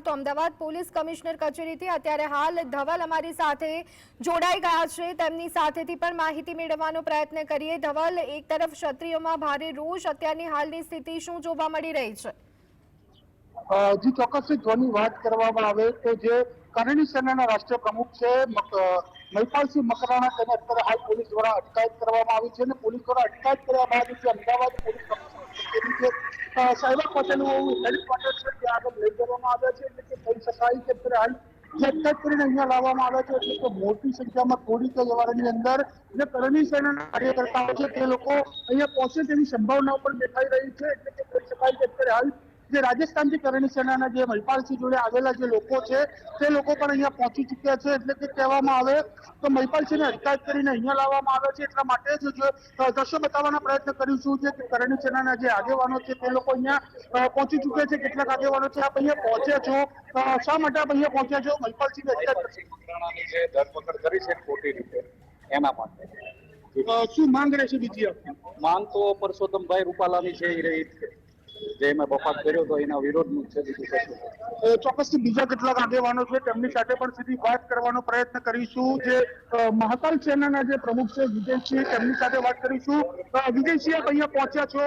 તો Ahmedabad police commissioner કચેરીથી અત્યારે હાલ ધવલ અમારી સાથે જોડાઈ ગયા છે. તેમની સાથેથી પણ માહિતી મેળવવાનો પ્રયત્ન કરીએ. ધવલ, એક તરફ ક્ષત્રિયોમાં ભારે રોષ, અત્યારની હાલની સ્થિતિ શું જોવા મળી રહી છે? જી ચોક્કસ જોની વાત કરવામાં આવે તો જે કરણી સેનાના રાષ્ટ્રીય પ્રમુખ છે મહિપાલસિંહ મકરાણા તેને અત્યારે હાલ પોલીસ દ્વારા અટકાયત કરવામાં આવી છે અને પોલીસ દ્વારા અટકાયત કરવામાં આવી છે અમદાવાદ પોલીસ કમિશનર કચેરી છે અ, સાયબર પટેલનું લાવવામાં આવ્યા છે, એટલે કે મોટી સંખ્યામાં થોડી કે વ્યવહારની અંદર જે કરણી સેનાના કાર્યકર્તાઓ છે, તે લોકો અહીંયા પહોંચે તેવી સંભાવનાઓ પણ દેખાઈ રહી છે, એટલે કે કહી શકાય કે અત્યારે હાલ જે રાજસ્થાનથી કરણી સેનાના જે મહિપાલસિંહ જોડે આવેલા જે લોકો છે તે લોકો પણ અહીંયા પહોંચી ચૂક્યા છે. એટલે કે કહેવામાં આવે તો મહિપાલસિંહને અટકાયત કરીને અહીંયા લાવવામાં આવે છે. એટલા માટે જ દ્રશ્યો બતાવવાના પ્રયત્ન કરીશું જે કે કરણી સેનાના જે આગેવાનો છે તે લોકો અહીંયા પહોંચી ચૂક્યા છે. કેટલાક આગેવાનો છે આપ અહીંયા પહોંચ્યા છો. શા માટે આપ અહીંયા પહોંચ્યા છો? મહિપાલસિંહને અટકાયત જે ધરપકડ કરી છે ખોટી રીતે એના માટે. શું માંગ રહેશે બીજી માંગ તો પરસોત્તમભાઈ રૂપાલાની છે એ રહી જ મેં બફાત કર્યો હતો એના વિરોધનું છે બીજું કશું ચોક્કસથી બીજા કેટલાક આગેવાનો છે તેમની સાથે પણ સીધી વાત કરવાનો પ્રયત્ન કરીશું. જે મહાકાલ સેનાના જે પ્રમુખ છે વિજયસિંહ તેમની સાથે વાત કરીશું. વિજયસિંહ આપ અહીંયા પહોંચ્યા છો?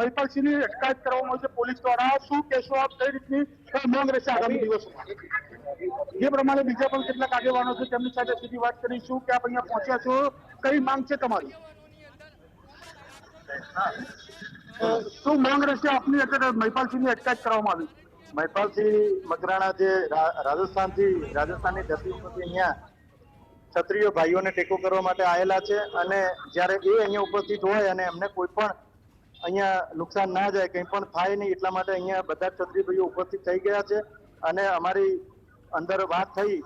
મહિપાલસિંહની અટકાયત કરવામાં આવશે પોલીસ દ્વારા. શું કહેશો આપ? કઈ રીતની માંગ રહેશે આગામી દિવસોમાં? જે પ્રમાણે બીજા પણ કેટલાક આગેવાનો છે તેમની સાથે સીધી વાત કરીશું કે આપ અહીંયા પહોંચ્યા છો. કઈ માંગ છે તમારી? શું માંગ રહેશે આપની એટલે મહિપાલસિંહની અટકાયત કરવામાં આવી. મહિપાલસિંહ મકરાણા જે રાજસ્થાનથી, રાજસ્થાનની ધરતી ઉપરથી અહીંયા ક્ષત્રિય ભાઈઓને ટેકો કરવા માટે આવેલા છે અને જ્યારે એ અહીંયા ઉપસ્થિત હોય અને એમને કોઈ પણ અહીંયા નુકસાન ના જાય, કંઈ પણ થાય નહીં, એટલા માટે અહીંયા બધા ક્ષત્રિય ભાઈઓ ઉપસ્થિત થઈ ગયા છે અને અમારી અંદર વાત થઈ.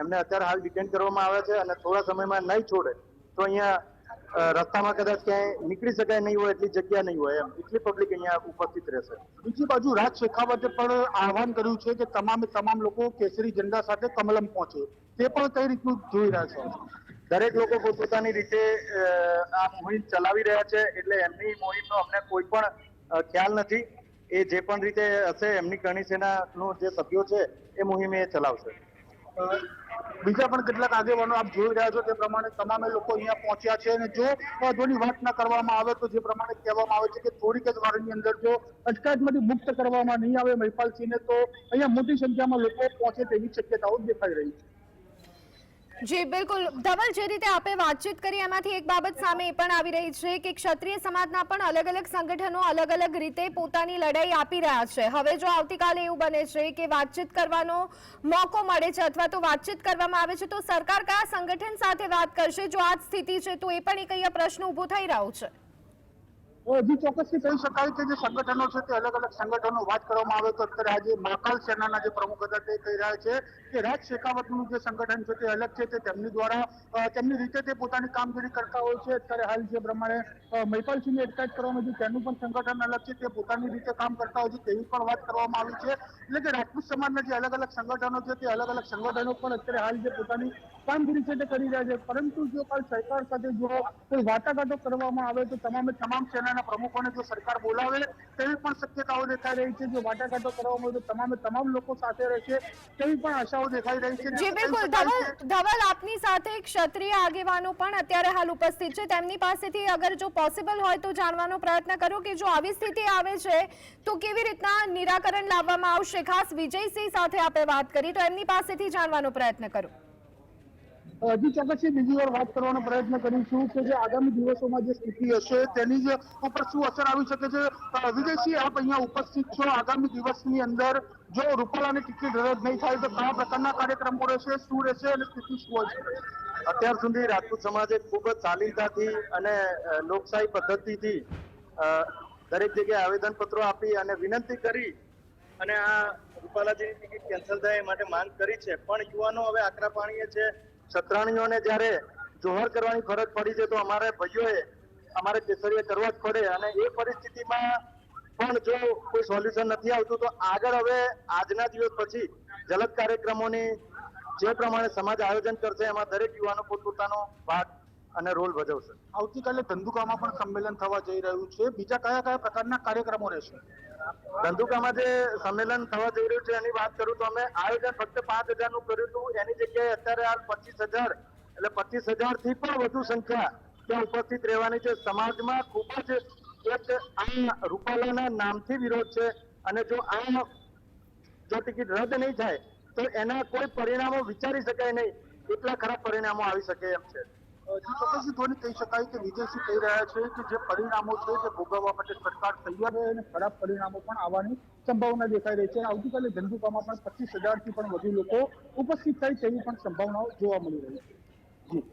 એમને અત્યારે હાલ ડિટેન કરવામાં આવે છે અને થોડા સમયમાં નહીં છોડે. તો અહીંયા રસ્તામાં કદાચ ક્યાંય નીકળી શકાય નહીં હોય એટલી જગ્યા નહીં હોય એમ. એટલી પબ્લિક અહીંયા ઉપસ્થિત રહેશે. બીજી બાજુ રાજ શેખાવતે પણ આહવાન કર્યું છે કે તમામે તમામ લોકો કેસરી ઝંડા સાથે કમલમ પહોંચે. તે પણ કઈ રીતનું જોઈ રહ્યા છે? દરેક લોકો પોતપોતાની રીતે આ મુહિમ ચલાવી રહ્યા છે એટલે એમની મુહિમનો અમને કોઈ પણ ખ્યાલ નથી. એ જે પણ રીતે હશે એમની કરણી સેનાનો જે સભ્યો છે એ મુહિમ એ ચલાવશે. બીજા પણ કેટલાક આગેવાનો આપ જોઈ રહ્યા છો તે પ્રમાણે તમામે લોકો અહીંયા પહોંચ્યા છે અને જો અ, વાત ના કરવામાં આવે તો જે પ્રમાણે કહેવામાં આવે છે કે થોડીક જ વારની અંદર જો અટકાયતમાંથી મુક્ત કરવામાં નહીં આવે મહિપાલસિંહને તો અહીંયા મોટી સંખ્યામાં લોકો પહોંચે તેવી શક્યતાઓ દેખાઈ રહી છે. જી, બિલકુલ. ધવલ, જે રીતે આપે વાતચીત કરી, એમાંથી એક બાબત સામે એ પણ આવી રહી છે કે ક્ષત્રિય સમાજના પણ અલગ અલગ સંગઠનો અલગ અલગ રીતે પોતાની લડાઈ આપી રહ્યા છે. હવે જો આવતીકાલે એવું બને છે કે વાતચીત કરવાનો મોકો મળે છે અથવા તો વાતચીત કરવામાં આવે છે, તો સરકાર કયા સંગઠન સાથે વાત કરશે? જો આ સ્થિતિ છે, તો એ પણ એક અહીંયા પ્રશ્ન ઊભો થઈ રહ્યો છે. ચોક્કસ ચોક્કસથી કહી શકાય કે જે સંગઠનો છે તે અલગ અલગ સંગઠનો વાત કરવામાં આવે તો અત્યારે આજે મહાકાલ સેનાના જે પ્રમુખ હતા તે કહી રહ્યા છે કે રાજ શેખાવતનું જે સંગઠન છે તે અલગ છે તે તેમની દ્વારા તેમની રીતે તે પોતાની કામગીરી કરતા હોય છે. અત્યારે હાલ જે પ્રમાણે મહિપાલસિંહને અટકાયત કરવામાં આવ્યું તેનું પણ સંગઠન અલગ છે, તે પોતાની રીતે કામ કરતા હોય છે, તેવી પણ વાત કરવામાં આવી છે. એટલે કે રાજપૂત સમાજના જે અલગ અલગ સંગઠનો છે તે અલગ અલગ સંગઠનો પણ અત્યારે હાલ જે પોતાની કામગીરી છે તે કરી રહ્યા છે. પરંતુ જો કાલ સરકાર સાથે જો કોઈ વાટાઘાટો કરવામાં આવે તો તમામે તમામ સેનાના પ્રમુખોને જો સરકાર બોલાવે તેવી પણ શક્યતાઓ દેખાઈ રહી છે. જો વાટાઘાટો કરવામાં આવે તો તમામે તમામ લોકો સાથે રહેશે તેવી પણ આશાઓ દેખાઈ રહી છે. જી બિલકુલ. ધવલ ધવલ આપની સાથે ક્ષત્રિય આગેવાનો પણ અત્યારે હાલ ઉપસ્થિત છે. તેમની પાસેથી અગર જો પોસિબલ હોય તો જાણવાનો પ્રયત્ન કરો કે જો આવી સ્થિતિ આવે છે તો કેવી રીતના નિરાકરણ લાવવામાં આવશે? ખાસ વિજયસિંહ સાથે આપણે વાત કરી તો એમની પાસેથી જાણવાનો પ્રયત્ન કરો. હજી ચોક્કસથી બીજી વાર વાત કરવાનો પ્રયત્ન કરીશું કે જે આગામી દિવસોમાં જે સ્થિતિ હશે, તેની જ ઉપર શું અસર આવી શકે છે. વિજયસિંહ, આપ અહીંયા ઉપસ્થિત છો. આગામી દિવસની અંદર જો રૂપાલાની ટિકિટ રદ નહીં થાય તો કયા પ્રકારના કાર્યક્રમો રહેશે, શું રહેશે અને સ્થિતિ શું હોય અત્યાર સુધી રાજપૂત સમાજે ખૂબ જ શાલીનતાથી અને લોકશાહી પદ્ધતિથી દરેક જગ્યાએ આવેદન પત્રો આપી અને વિનંતી કરી અને આ રૂપાલાજીની ટિકિટ કેન્સલ થાય એ માટે માંગ કરી છે. પણ યુવાનો હવે આકરા પાણીએ છે છત્રાણીઓને જ્યારે જોહર કરવાની ફરજ પડી છે, તો અમારે ભાઈઓએ અમારે કેસરીએ કરવા જ પડે. અને એ પરિસ્થિતિમાં પણ જો કોઈ સોલ્યુશન નથી આવતું, તો આગળ હવે આજના દિવસ પછી જલદ કાર્યક્રમોની જે પ્રમાણે સમાજ આયોજન કરશે, એમાં દરેક યુવાનો પોતપોતાનો ભાગ અને રોલ ભજવશે. આવતીકાલે ધંધુકામાં પણ સંમેલન થવા જઈ રહ્યું છે. બીજા કયા કયા પ્રકારના કાર્યક્રમો રહેશે? ધંધુકામાં જે સંમેલન થવા જઈ રહ્યું છે એની વાત કરું તો અમે આયોજન ફક્ત પાંચ હજારનું કર્યું હતું. એની જગ્યાએ અત્યારે હાલ પચીસ હજાર એટલે પચીસ હજારથી પણ વધુ સંખ્યા ત્યાં ઉપસ્થિત રહેવાની છે. સમાજમાં ખૂબ જ એક આ રૂપાલાના નામથી વિરોધ છે અને જો આ જો ટિકિટ રદ નહીં થાય તો એના કોઈ પરિણામો વિચારી શકાય નહીં. એટલા ખરાબ પરિણામો આવી શકે એમ છે. ચોક્કસથી ધોની કહી શકાય કે વિદેશી કહી રહ્યા છે કે જે પરિણામો છે તે ભોગવવા માટે સરકાર તૈયાર રહે અને ખરાબ પરિણામો પણ આવવાની સંભાવના દેખાઈ રહી છે. આવતીકાલે ધંધુકામાં પણ પચીસ હજારથી પણ વધુ લોકો ઉપસ્થિત થાય તેવી પણ સંભાવનાઓ જોવા મળી રહી છે. જી.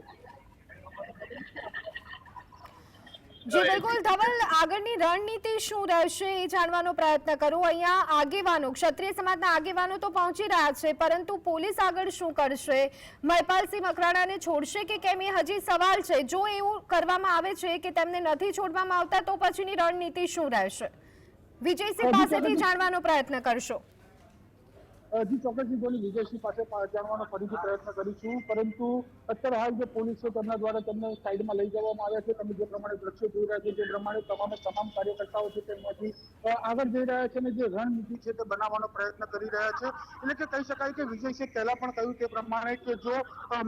જી બિલકુલ ધવલ આગળની રણનીતિ શું રહેશે એ જાણવાનો પ્રયત્ન કરું. અહીંયા આગેવાનો ક્ષત્રિય સમાજના આગેવાનો તો પહોંચી રહ્યા છે પરંતુ પોલીસ આગળ શું કરશે? મહેપાલસિંહ મકરાણાને છોડશે કે કેમ? એ હજી સવાલ છે. જો એવું કરવામાં આવે છે કે તેમને નથી છોડવામાં આવતા તો પછીની રણનીતિ શું રહેશે? વિજયસિંહ પાસેથી જાણવાનો પ્રયત્ન કરશો. અ, ચોક્કસ ધોની વિજયસિંહ પાસે જાણવાનો ફરીથી પ્રયત્ન કરીશું. પરંતુ અત્યારે હાલ જે પોલીસ છે તેમના દ્વારા તેમને સાઈડમાં લઈ જવામાં આવ્યા છે તમે જે પ્રમાણે દ્રશ્યો જોઈ રહ્યા છો જે પ્રમાણે તમામે તમામ કાર્યકર્તાઓ છે તેમાંથી આગળ જઈ રહ્યા છે અને જે રણનીતિ છે તે બનાવવાનો પ્રયત્ન કરી રહ્યા છે. એટલે કે કહી શકાય કે વિજયસિંહ પહેલા પણ કહ્યું તે પ્રમાણે કે જો અ,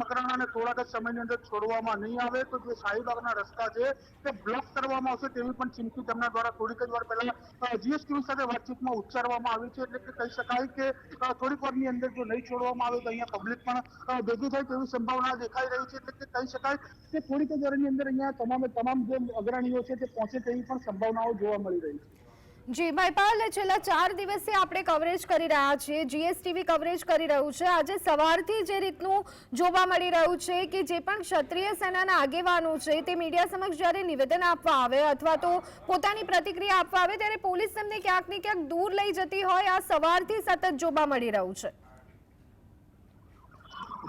મકરાણાને થોડાક જ સમયની અંદર છોડવામાં નહીં આવે તો જે શાહીબાગના રસ્તા છે તે બ્લોક કરવામાં આવશે તેવી પણ ચીમકી તેમના દ્વારા થોડીક જ વાર પહેલા જીએસટી સાથે વાતચીતમાં ઉચ્ચારવામાં આવી છે. એટલે કે કહી શકાય કે થોડીક વારની અંદર જો નહીં છોડવામાં આવે તો અહીંયા પબ્લિક પણ ભેગી થાય તેવી સંભાવના દેખાઈ રહી છે. એટલે કે કહી શકાય કે થોડીક જ વારની અંદર અહીંયા તમામે તમામ જે અગ્રણીઓ છે તે પહોંચે તેવી પણ સંભાવનાઓ જોવા મળી રહી છે. જી મહિપાલ છેલ્લા ચાર દિવસથી આપણે કવરેજ કરી રહ્યા છીએ. જીએસટીવી કવરેજ કરી રહ્યું છે. આજે સવારથી જે રીતનું જોવા મળી રહ્યું છે કે જે પણ ક્ષત્રિય સેનાના આગેવાનો છે તે મીડિયા સમક્ષ જ્યારે નિવેદન આપવા આવે અથવા તો પોતાની પ્રતિક્રિયા આપવા આવે ત્યારે પોલીસ તેમને ક્યાંક ને ક્યાંક દૂર લઈ જતી હોય. આ સવારથી સતત જોવા મળી રહ્યું છે.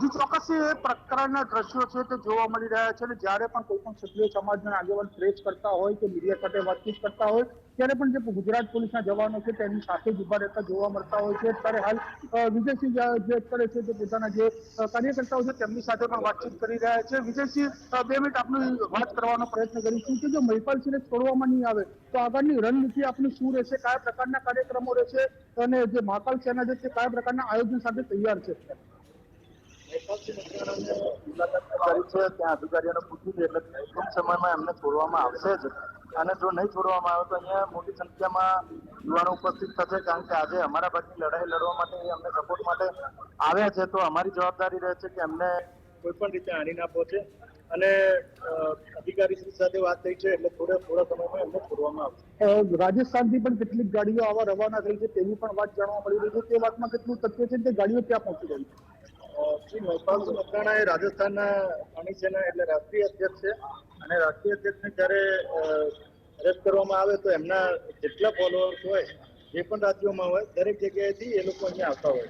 ચોક્કસ એ પ્રકારના દ્રશ્યો છે તે જોવા મળી રહ્યા છે અને જ્યારે પણ કોઈ પણ ક્ષત્રિય સમાજના આગેવાન પ્રેસ કરતા હોય કે મીડિયા સાથે વાતચીત કરતા હોય, ત્યારે પણ જે ગુજરાત પોલીસના જવાનો છે તેની સાથે જ ઊભા રહેતા જોવા મળતા હોય છે. ત્યારે હાલ વિજયસિંહ જે જે છે તે પોતાના જે કાર્યકર્તાઓ છે તેમની સાથે પણ વાતચીત કરી રહ્યા છે. વિજયસિંહ બે મિનિટ આપની વાત કરવાનો પ્રયત્ન કરીશું કે જો મહિપાલસિંહને છોડવામાં નહીં આવે, તો આગળની રણનીતિ આપની શું રહેશે, કયા પ્રકારના કાર્યક્રમો રહેશે અને જે મહાકાલ સેના છે કયા પ્રકારના આયોજન સાથે તૈયાર છે? છે ત્યાં અધિકારીઓને પૂછ્યું એટલે ટૂંક સમયમાં એમને છોડવામાં આવશે જ અને જો નહીં છોડવામાં આવે તો અહીંયા મોટી સંખ્યામાં યુવાનો ઉપસ્થિત થશે કારણ કે આજે અમારા ભાગની લડાઈ લડવા માટે અમને સપોર્ટ માટે આવ્યા છે તો અમારી જવાબદારી રહે છે કે એમને કોઈ પણ રીતે આણી ના પહોંચે અને અધિકારી શ્રી સાથે વાત થઈ છે એટલે થોડા થોડા સમયમાં એમને છોડવામાં આવશે રાજસ્થાનથી પણ કેટલીક ગાડીઓ આવા રવાના થઈ છે તેની પણ વાત જાણવા મળી રહી છે. તે વાતમાં કેટલું સત્ય છે તે ગાડીઓ ક્યાં પહોંચી રહી છે? શ્રી મહિપાલસિંહ મકરાણા એ રાજસ્થાનના અણી સેના એટલે રાષ્ટ્રીય અધ્યક્ષ છે. અને રાષ્ટ્રીય અધ્યક્ષને જ્યારે અરેસ્ટ કરવામાં આવે તો એમના જેટલા ફોલોઅર્સ હોય, જે પણ રાજ્યોમાં હોય, દરેક જગ્યાએથી એ લોકો અહીંયા આવતા હોય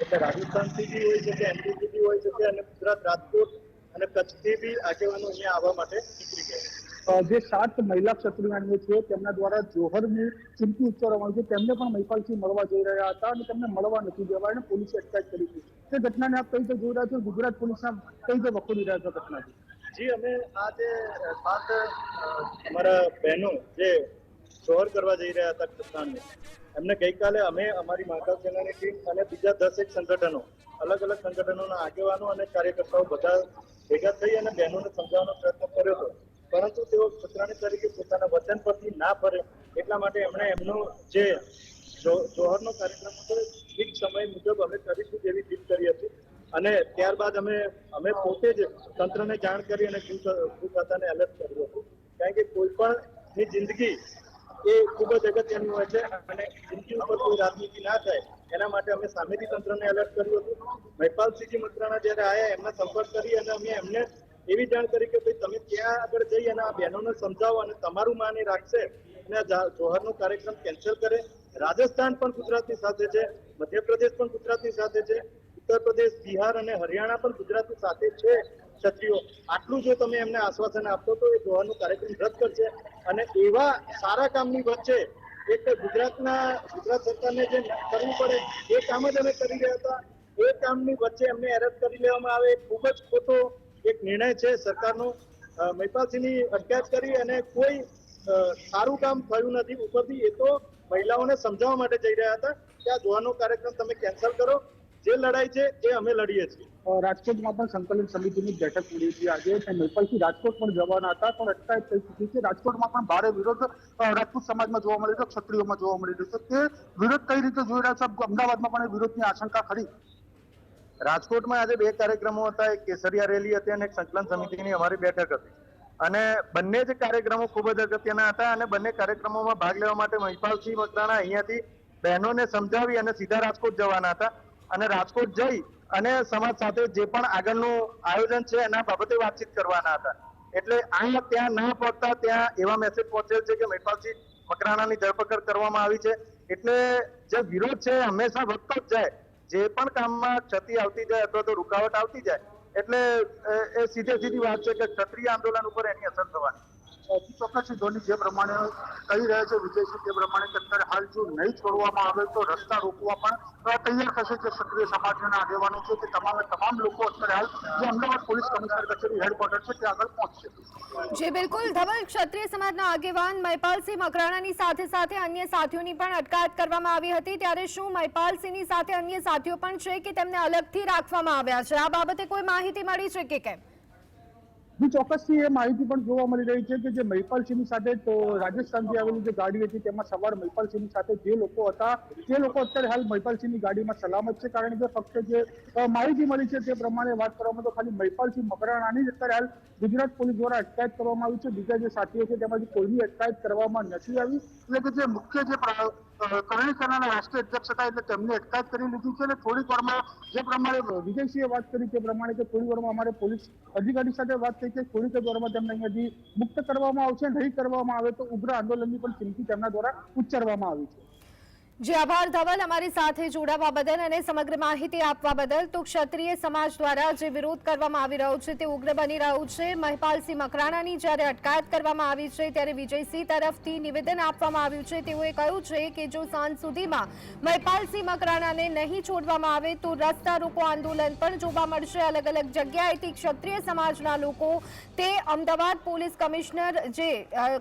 એટલે રાજસ્થાનથી બી હોય શકે એમપીથી બી હોય શકે અને ગુજરાત રાજકોટ અને કચ્છથી બી આગેવાનો અહીંયા આવવા માટે નીકળી ગયા જે સાત મહિલા ક્ષત્રિયાણીઓ છે, તેમના દ્વારા જોહરની ચીમકી ઉચ્ચારવામાં છે. તેમને પણ મહિપાલસિંહ મળવા જઈ રહ્યા હતા અને તેમને મળવા નથી જવા અને પોલીસે અટકાયત કરી છે. તે ઘટનાને આપ કઈ રીતે જોઈ રહ્યા છો? ગુજરાત પોલીસના કઈ રીતે વખોડી રહ્યા છો ઘટનાથી જી, અમે આ જે સાત અમારા બહેનો જે જોહર કરવા જઈ રહ્યા હતા કૃષ્ણાને એમને ગઈકાલે અમે, અમારી મહાકાલ સેનાની ટીમ અને બીજા દસ એક સંગઠનો, અલગ અલગ સંગઠનોના આગેવાનો અને કાર્યકર્તાઓ બધા ભેગા થઈ અને બહેનોને સમજાવવાનો પ્રયત્ન કર્યો હતો. પરંતુ તેઓ કૃષ્ણાની તરીકે પોતાના વચન પરથી ના ફરે, એટલા માટે એમણે એમનો જે જોહરનો કાર્યક્રમ હતો, ઠીક સમય મુજબ અમે કરીશું તેવી જીત કરી હતી. અને ત્યારબાદ અમે અમે પોતે જ તંત્રને જાણ કરી અને ખાતાને એલર્ટ કર્યું હતું. કારણ કે કોઈ પણ ની જિંદગી એ ખૂબ જ અગત્યની હોય છે અને જિંદગી ઉપર કોઈ રાજનીતિ ના થાય, એના માટે અમે સામેથી તંત્રને એલર્ટ કર્યું હતું. મહેપાલસિંહજી મકરાણા જ્યારે આવ્યા એમના સંપર્ક કરી અને અમે એમને એવી જાણ કરી કે ભાઈ તમે ત્યાં આગળ જઈ અને આ બહેનોને સમજાવો અને તમારું માને રાખશે અને જોહરનો કાર્યક્રમ કેન્સલ કરે. રાજસ્થાન પણ ગુજરાતની સાથે છે, મધ્યપ્રદેશ પણ ગુજરાતની સાથે છે ઉત્તર પ્રદેશ બિહાર અને હરિયાણા પણ ગુજરાતની સાથે છે, ક્ષત્રિયો. આટલું જો તમે એમને આશ્વાસન આપશો તો એ જોહરનો કાર્યક્રમ રદ કરશે. અને એવા સારા કામની વચ્ચે એક ગુજરાતના, ગુજરાત સરકારને જે કરવું પડે, એ કામ જ અમે કરી રહ્યા હતા. એ કામની વચ્ચે એમને એરેસ્ટ કરી લેવામાં આવે. ખૂબ જ ખોટો એક નિર્ણય છે, સરકારનો મહિપાલસિંહની અટકાયત કરી અને કોઈ સારું કામ થયું નથી ઉપરથી, એ તો મહિલાઓને સમજાવવા માટે જઈ રહ્યા હતા કે આ જોવાનો કાર્યક્રમ તમે કેન્સલ કરો. જે લડાઈ છે, એ અમે લડીએ છીએ. રાજકોટમાં પણ સંકલન સમિતિની બેઠક મળી હતી આજે અને રાજકોટ પણ જવાના હતા, પણ અટકાયત થઈ ચૂકી છે. રાજકોટમાં પણ ભારે વિરોધ રાજપૂત સમાજમાં જોવા મળી રહ્યો ક્ષત્રિયોમાં જોવા મળી રહ્યો છે તે વિરોધ કઈ રીતે જોઈ રહ્યા છે? અમદાવાદમાં પણ એ વિરોધની આશંકા ખરી. રાજકોટમાં આજે બે કાર્યક્રમો હતા. એક કેસરિયા રેલી હતી અને એક સંકલન સમિતિની અમારી બેઠક હતી. અને બંને જ કાર્યક્રમો ખૂબ જ અગત્યના હતા અને બંને કાર્યક્રમોમાં ભાગ લેવા માટે મહિપાલસિંહ મકરાણા અહીંયાથી બહેનોને સમજાવી અને સીધા રાજકોટ જવાના હતા. અને રાજકોટ જઈ અને સમાજ સાથે જે પણ આગળનું આયોજન છે એના બાબતે વાતચીત કરવાના હતા. એટલે અહીંયા ત્યાં ના પહોંચતા ત્યાં એવા મેસેજ પહોંચેલ છે કે મહિપાલસિંહ મકરાણાની ધરપકડ કરવામાં આવી છે. એટલે જે વિરોધ છે હંમેશા વધતો જ જાય. જે પણ કામમાં ક્ષતિ આવતી જાય અથવા તો રૂકાવટ આવતી જાય, એટલે એ સીધે સીધી વાત છે કે ક્ષત્રિય આંદોલન ઉપર એની અસર થવાની. ચોક્કસ ધોની જે પ્રમાણે કહી રહ્યા છે વિજયસિંહ, તે પ્રમાણે અત્યારે હાલ જો નહીં છોડવામાં આવે તો રસ્તા રોકવા પણ તૈયાર થશે જે સક્રિય સમાજના આગેવાનો છે તે તમામે તમામ લોકો અત્યારે હાલ જે અમદાવાદ પોલીસ કમિશનર કચેરી હેડક્વાર્ટર છે તે આગળ પહોંચશે. જે, બિલકુલ. ધવલ ક્ષત્રિય સમાજના આગેવાન મહિપાલસિંહ મકરાણાની સાથે સાથે અન્ય સાથીઓની પણ અટકાયત કરવામાં આવી હતી. ત્યારે શું મહિપાલસિંહની સાથે અન્ય સાથીઓ પણ છે કે તેમને અલગથી રાખવામાં આવ્યા છે? આ બાબતે કોઈ માહિતી મળી છે કે કેમ? જી ચોક્કસથી એ માહિતી પણ જોવા મળી રહી છે કે જે મહિપાલસિંહની સાથે રાજસ્થાનથી આવેલી જે ગાડી હતી, તેમાં સવાર મહિપાલસિંહની સાથે જે લોકો હતા, તે લોકો અત્યારે હાલ મહિપાલસિંહની ગાડીમાં સલામત છે. કારણ કે ફક્ત જે માહિતી મળી છે તે પ્રમાણે વાત કરવામાં તો ખાલી મહિપાલસિંહ મકરાણાની જ અત્યારે હાલ ગુજરાત પોલીસ દ્વારા અટકાયત કરવામાં આવી છે. બીજા જે સાથીઓ છે તેમાંથી કોઈની અટકાયત કરવામાં નથી આવી. એટલે કે જે મુખ્ય જે કરણી સેનાના રાષ્ટ્રીય અધ્યક્ષ હતા એટલે તેમને અટકાયત કરી લીધી છે અને થોડીક વારમાં જે પ્રમાણે વિજયસિંહે વાત કરી તે પ્રમાણે કે થોડી વારમાં અમારે પોલીસ અધિકારી સાથે વાત છે કે જ દ્વારા તેમને અહીંયાથી મુક્ત કરવામાં આવશે, નહીં કરવામાં આવે તો ઉગ્ર આંદોલનની પણ ચીમકી તેમના દ્વારા ઉચ્ચારવામાં આવી છે. જી આભાર ધવલ અમારી સાથે જોડાવા બદલ અને સમગ્ર માહિતી આપવા બદલ, તો ક્ષત્રિય સમાજ દ્વારા જે વિરોધ કરવામાં આવી રહ્યો છે તે ઉગ્ર બની રહ્યું છે. મહિપાલસિંહ મકરાણાની જ્યારે અટકાયત કરવામાં આવી છે ત્યારે વિજયસિંહ તરફથી નિવેદન આપવામાં આવ્યું છે. તેઓએ કહ્યું છે કે જો સાંજ સુધીમાં મહિપાલસિંહ મકરાણાને નહીં છોડવામાં આવે, તો રસ્તા રોકો આંદોલન પણ જોવા મળશે. અલગ અલગ જગ્યાએથી ક્ષત્રિય સમાજના લોકો તે અમદાવાદ પોલીસ કમિશનર જે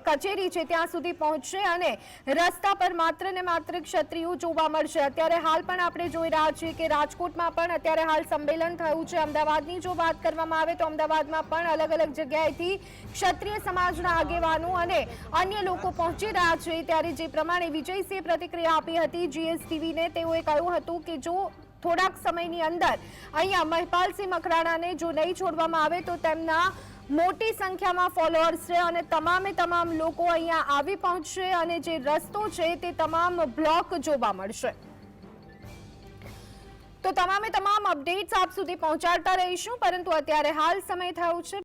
કચેરી છે ત્યાં સુધી પહોંચશે અને રસ્તા પર માત્ર ને માત્ર ક્ષત્રિયો જોવા મળશે. અત્યારે હાલ પણ આપણે જોઈ રહ્યા છીએ કે રાજકોટમાં પણ અત્યારે હાલ સંમેલન થયું છે. અમદાવાદની જો વાત કરવામાં આવે તો અમદાવાદમાં પણ અલગ અલગ જગ્યાએથી ક્ષત્રિય સમાજના આગેવાનો અને અન્ય લોકો પહોંચી રહ્યા છે. ત્યારે જે પ્રમાણે વિજયસિંહે પ્રતિક્રિયા આપી હતી જીએસટીવીને, તેઓએ કહ્યું હતું કે જો થોડાક સમયની અંદર અહીંયા મહિપાલસિંહ મકરાણાને જો નહીં છોડવામાં આવે તો તેમના મોટી સંખ્યામાં ફોલોઅર્સ છે અને તમામે તમામ લોકો અહીંયા આવી પહોંચશે અને જે રસ્તો છે તે તમામ બ્લોક જોવા મળશે. તો તમામે તમામ અપડેટ્સ આપ સુધી પહોંચાડતા રહીશું, પરંતુ અત્યારે હાલ સમય થયો છે